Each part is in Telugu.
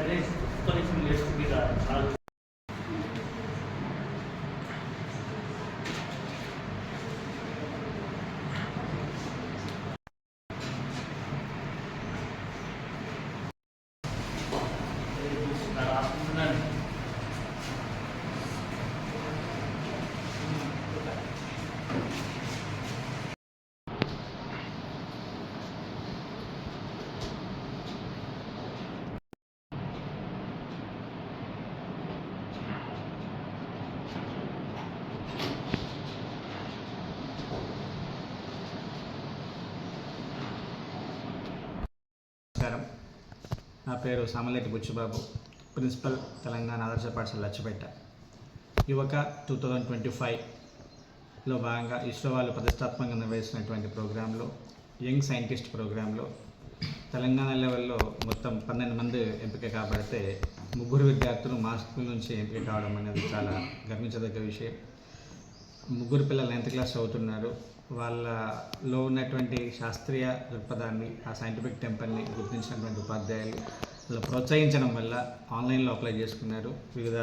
iglesia. నమస్కారం. నా పేరు సామలేటి బుచ్చిబాబు ప్రిన్సిపల్ తెలంగాణ ఆదర్శ పాఠశాల లచ్చపేట. యువక టూ థౌజండ్ ట్వంటీ ఫైవ్లో భాగంగా ఇస్రో వాళ్ళు ప్రతిష్టాత్మకంగా నిర్వహిస్తున్నటువంటి ప్రోగ్రాంలో యంగ్ సైంటిస్ట్ ప్రోగ్రాంలో తెలంగాణ లెవెల్లో మొత్తం పన్నెండు మంది ఎంపిక కాబడితే ముగ్గురు విద్యార్థులు మా స్కూల్ నుంచి ఎంపిక కావడం అనేది చాలా గర్వించదగ్గ విషయం. ముగ్గురు పిల్లలు నైన్త్ క్లాస్ చదువుతున్నారు. వాళ్ళలో ఉన్నటువంటి శాస్త్రీయ దృక్పథాన్ని ఆ సైంటిఫిక్ టెంపర్ని గుర్తించినటువంటి ఉపాధ్యాయులు వాళ్ళు ప్రోత్సహించడం వల్ల ఆన్లైన్లో అప్లై చేసుకున్నారు. వివిధ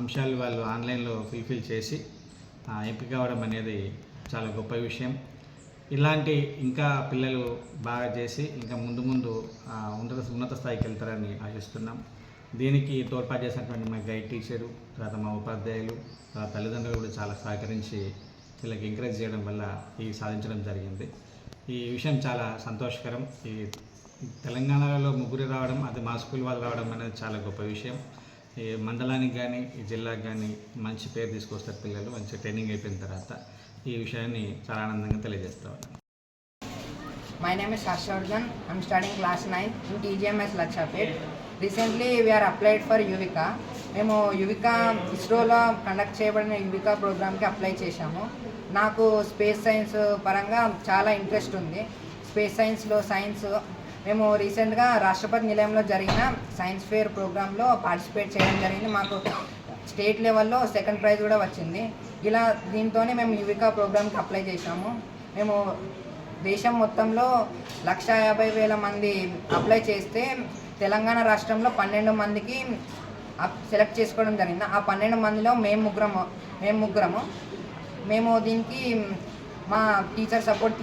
అంశాలు వాళ్ళు ఆన్లైన్లో ఫుల్ఫిల్ చేసి ఎంపిక అవ్వడం అనేది చాలా గొప్ప విషయం. ఇలాంటి ఇంకా పిల్లలు బాగా చేసి ఇంకా ముందు ముందు ఉన్నత ఉన్నత స్థాయికి వెళ్తారని ఆశిస్తున్నాం. దీనికి తోడ్పాటు చేసినటువంటి మా గైడ్ టీచరు తర్వాత మా ఉపాధ్యాయులు తర్వాత తల్లిదండ్రులు కూడా చాలా సహకరించి వీళ్ళకి ఎంకరేజ్ చేయడం వల్ల ఈ సాధించడం జరిగింది. ఈ విషయం చాలా సంతోషకరం. ఈ తెలంగాణలో ముగ్గురు రావడం అది మా స్కూల్ వాళ్ళు రావడం అనేది చాలా గొప్ప విషయం. ఈ మండలానికి కానీ ఈ జిల్లాకి కానీ మంచి పేరు తీసుకొస్తారు పిల్లలు మంచి ట్రైనింగ్ అయిపోయిన తర్వాత ఈ విషయాన్ని చాలా ఆనందంగా తెలియజేస్తా ఉన్నాను. My name is Harshavardhan I'm starting class 9 in TGMS Lachapet. Recently we are applied Yuvika మేము యువికా ఇస్రోలో కండక్ట్ చేయబడిన యువికా ప్రోగ్రామ్కి అప్లై చేశాము. నాకు స్పేస్ సైన్స్ పరంగా చాలా ఇంట్రెస్ట్ ఉంది. స్పేస్ సైన్స్లో సైన్స్ మేము రీసెంట్గా రాష్ట్రపతి నిలయంలో జరిగిన సైన్స్ ఫేర్ ప్రోగ్రాంలో పార్టిసిపేట్ చేయడం జరిగింది. మాకు స్టేట్ లెవెల్లో సెకండ్ ప్రైజ్ కూడా వచ్చింది. ఇలా దీంతోనే మేము యువికా ప్రోగ్రామ్కి అప్లై చేశాము. మేము దేశం మొత్తంలో లక్ష యాభై వేల మంది అప్లై చేస్తే తెలంగాణ రాష్ట్రంలో పన్నెండు మందికి సెలెక్ట్ చేసుకోవడం జరిగింది. ఆ పన్నెండు మందిలో మేము ముగ్గురము మేము ముగ్గురము. మేము దీనికి మా టీచర్ సపోర్ట్